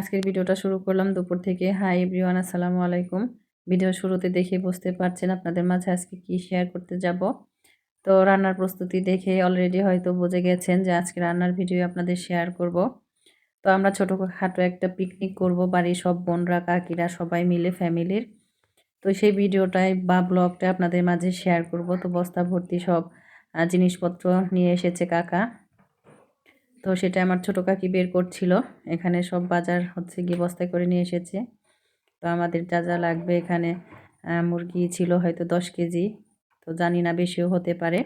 আজকের ভিডিওটা শুরু করলাম দুপুর থেকে। হাই এভরিওয়ান আসসালামু আলাইকুম। ভিডিও শুরুতে দেখে বুঝতে পারছেন আপনাদের মাঝে আজকে কি শেয়ার করতে যাব। তো রান্নার প্রস্তুতি দেখে অলরেডি হয়তো বুঝে গেছেন যে আজকে রান্নার ভিডিও আপনাদের শেয়ার করব। তো আমরা ছোটো ছোটোখাটো একটা পিকনিক করব, বাড়ির সব বোনরা, কাকিরা সবাই মিলে ফ্যামিলির তো সেই ভিডিওটাই বা ব্লগটা আপনাদের মাঝে শেয়ার করব। তো বস্তা ভর্তি সব জিনিসপত্র নিয়ে এসেছে কাকা। তো সেটা আমার ছোটো কাকি বের করছিল। এখানে সব বাজার হচ্ছে গিয়ে বস্তায় করে নিয়ে এসেছে। তো আমাদের যা যা লাগবে এখানে মুরগি ছিল হয়তো দশ কেজি। তো জানি না বেশিও হতে পারে।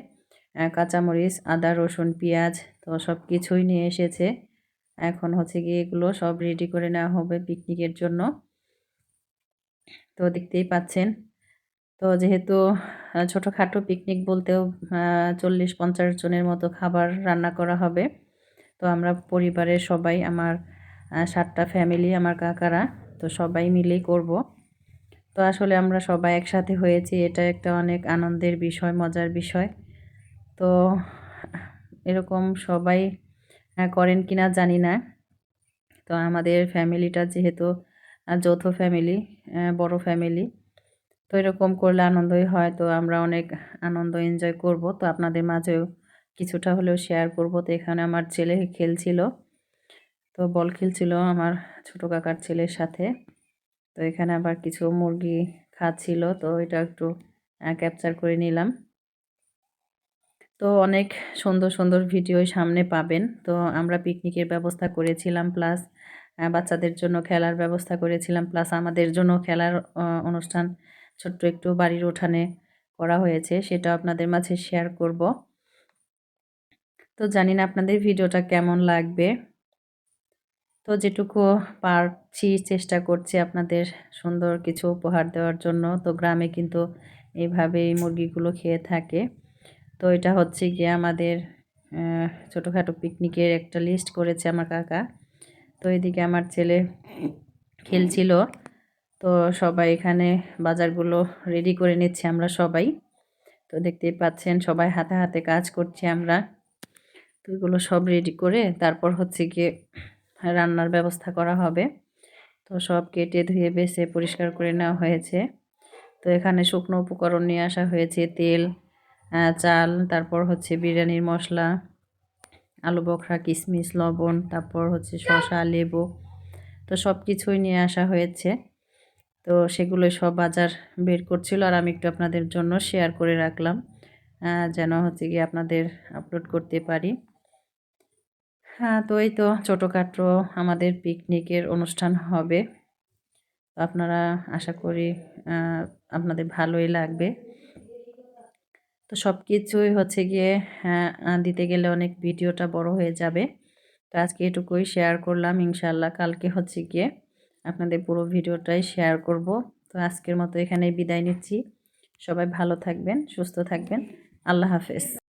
কাঁচামরিচ, আদা, রসুন, পেঁয়াজ তো সব কিছুই নিয়ে এসেছে। এখন হচ্ছে গিয়ে এগুলো সব রেডি করে নেওয়া হবে পিকনিকের জন্য। তো দেখতেই পাচ্ছেন। তো যেহেতু ছোটোখাটো পিকনিক বলতেও চল্লিশ পঞ্চাশ জনের মতো খাবার রান্না করা হবে। তো আমরা পরিবারের সবাই, আমার সাতটা ফ্যামিলি আমার কাকারা, তো সবাই মিলেই করব। তো আসলে আমরা সবাই একসাথে হয়েছি, এটা একটা অনেক আনন্দের বিষয়, মজার বিষয়। তো এরকম সবাই করেন কিনা জানি না। তো আমাদের ফ্যামিলিটা যেহেতু যৌথ ফ্যামিলি বড় ফ্যামিলি তো এরকম করলে আনন্দই হয়। তো আমরা অনেক আনন্দ এনজয় করব। তো আপনাদের মাঝেও কিছুটা হলেও শেয়ার করব। তো এখানে আমার ছেলে খেলছিল। তো বল খেলছিল আমার ছোটো কাকার ছেলের সাথে। তো এখানে আবার কিছু মুরগি খাচ্ছিল। তো এটা একটু ক্যাপচার করে নিলাম। তো অনেক সুন্দর সুন্দর ভিডিও সামনে পাবেন। তো আমরা পিকনিকের ব্যবস্থা করেছিলাম প্লাস বাচ্চাদের জন্য খেলার ব্যবস্থা করেছিলাম প্লাস আমাদের জন্য খেলার অনুষ্ঠান ছোট্ট একটু বাড়ির উঠানে করা হয়েছে। সেটা আপনাদের মাঝে শেয়ার করব। তো জানি না আপনাদের ভিডিওটা কেমন লাগবে। তো যেটুকু পারছি চেষ্টা করছি আপনাদের সুন্দর কিছু উপহার দেওয়ার জন্য। তো গ্রামে কিন্তু এইভাবে এই মুরগিগুলো খেয়ে থাকে। তো এটা হচ্ছে গিয়ে আমাদের ছোটোখাটো পিকনিকের একটা লিস্ট করেছে আমার কাকা। তো এদিকে আমার ছেলে খেলছিল। তো সবাই এখানে বাজারগুলো রেডি করে নিচ্ছি আমরা সবাই। তো দেখতেই পাচ্ছেন সবাই হাতে হাতে কাজ করছি আমরা। তো এগুলো সব রেডি করে তারপর হচ্ছে গিয়ে রান্নার ব্যবস্থা করা হবে। তো সব কেটে ধুয়ে বেছে পরিষ্কার করে নেওয়া হয়েছে। তো এখানে শুকনো উপকরণ নিয়ে আসা হয়েছে, তেল চাল, তারপর হচ্ছে বিরিয়ানির মশলা, আলু বখরা কিশমিশ লবণ, তারপর হচ্ছে শশা লেবু, তো সব কিছুই নিয়ে আসা হয়েছে। তো সেগুলো সব বাজার বের করছিল আর আমি একটু আপনাদের জন্য শেয়ার করে রাখলাম যেন হচ্ছে গিয়ে আপনাদের আপলোড করতে পারি। হ্যাঁ তো এই তো ছোটোখাটো আমাদের পিকনিকের অনুষ্ঠান হবে। তো আপনারা আশা করি আপনাদের ভালোই লাগবে। তো সব কিছুই হচ্ছে গিয়ে হ্যাঁ, দিতে গেলে অনেক ভিডিওটা বড় হয়ে যাবে। তো আজকে এটুকুই শেয়ার করলাম। ইনশাল্লাহ কালকে হচ্ছে গিয়ে আপনাদের পুরো ভিডিওটাই শেয়ার করব। তো আজকের মতো এখানেই বিদায় নিচ্ছি। সবাই ভালো থাকবেন সুস্থ থাকবেন। আল্লাহ হাফেজ।